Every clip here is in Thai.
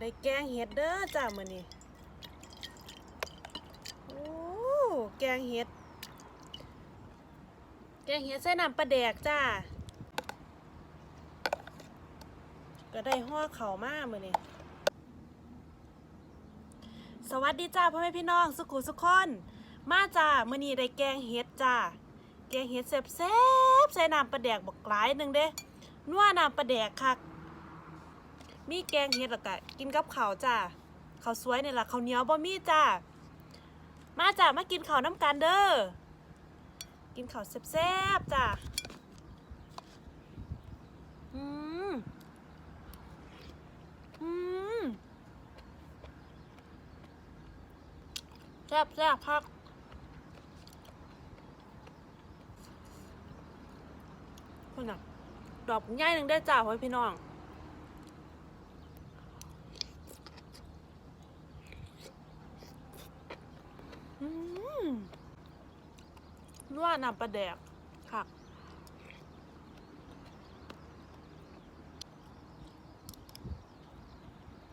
ได้แกงเห็ดเด้อจ้ามื้อนี้โอ้แกงเห็ด แกงเห็ดใส่น้ำปลาแดกจ้า ก็ได้ห่อเข่ามามื้อนี้สวัสดีจ้าพ่อแม่พี่น้องสุขุสุขคนมาจ้ามื้อนี้ได้แกงเห็ดจ้าแกงเห็ดแซ่บๆใส่น้ำปลาแดกบักหลายหนึงเด้นัวน้ำปลาแดกคัก มีแกงเห็ดแล้วก็กินกับข้าวจ้าข้าวสวยนี่ล่ะข้าวเหนียวบ่มีจ้ามาจ้ามากินข้าวน้ำกันเด้อกินข้าวแซ่บๆจ้าอืมอืมแซ่บแซ่บพักคนน่ะดอกง่ายหนึ่งได้จ้าพ่อพี่น้อง นัวน้ำปลาแดกค่ะ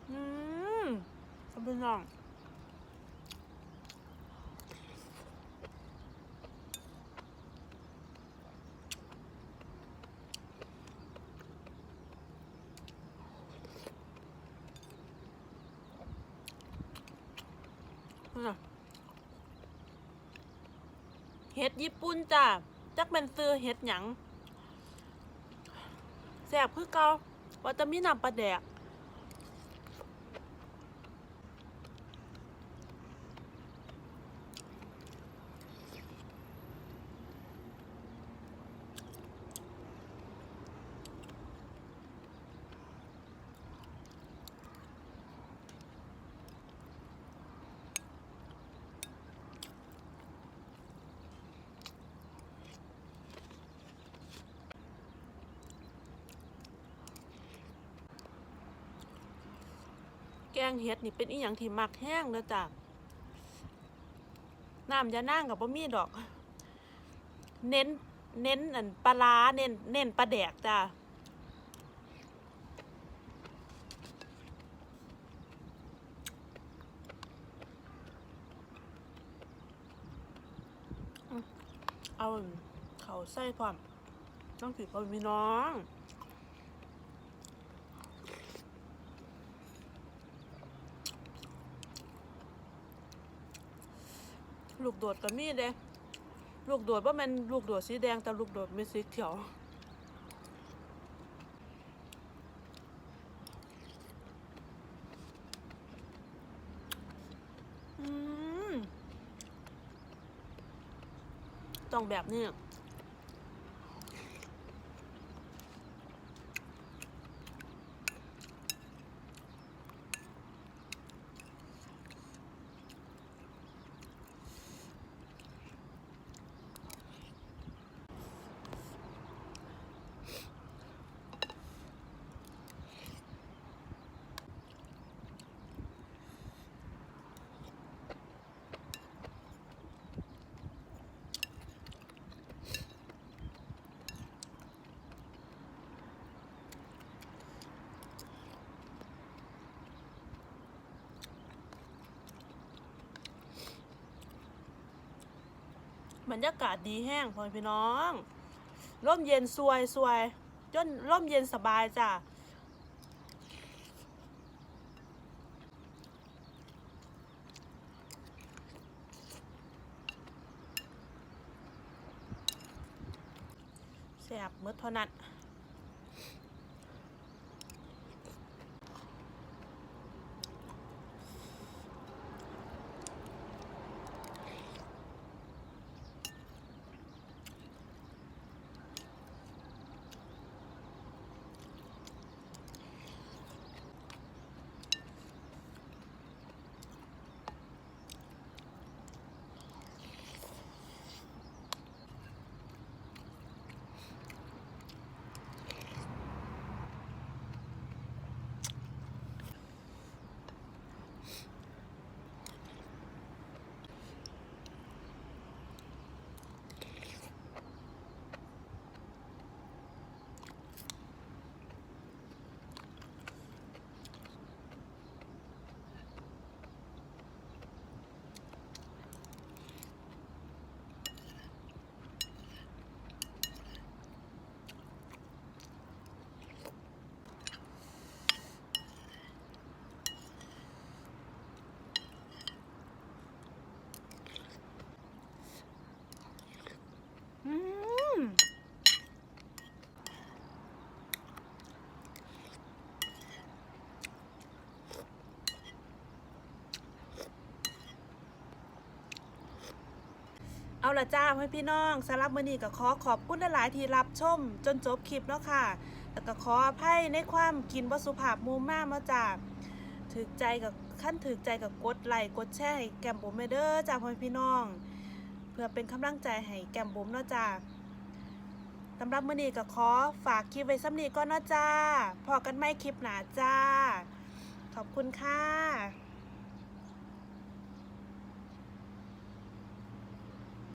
อืมพ่อพี่น้องน่ะ เห็ดญี่ปุ่นจ้ะจักเป็นซื้อเห็ดหยังแซ่บคือเก่าว่าจะมีน้ำปลาแดก แกงเห็ดนี่เป็นอีหยังที่มักแห้งนะจ้ะน้ำจะนั่งกับบะมี่ดอก เน้น เน้นอันปลาร้าเน้น เน้นปลาแดกจ้ะเอาเขาใส่พร้อมต้องถือพอมีน้อง ลูกโดดก็มีเด้ลูกโดดว่ามันลูกโดดสีแดงแต่ลูกโดดไม่สีเขียวต้องแบบนี้ บรรยากาศดีแห้งพ่อพี่น้องร่มเย็นสวยสวยจนร่มเย็นสบายจ้ะแสบเมื่อเท่านั้น เอาละจ้าพ่อพี่น้องสำหรับมื้อนี้ก็ขอขอบคุณหลาย ๆ ที่รับชมจนจบคลิปเนาะค่ะ แล้วก็ขออภัยในความกินบ่สุภาพมุมมากเนาะจ้าถึกใจกับขั้นถึกใจกับกดไลค์กดแชร์ให้แกมบุ๋มเด้อจ้าพ่อพี่น้อง เพื่อเป็นกำลังใจให้แกมบุ๋มเนาะจ้าสำหรับมื้อนี้ก็ขอฝากคลิปไว้ซ้ำนี้ก่อนเนาะจ้าพอกันไม่คลิปหนาจ้า ขอบคุณค่ะ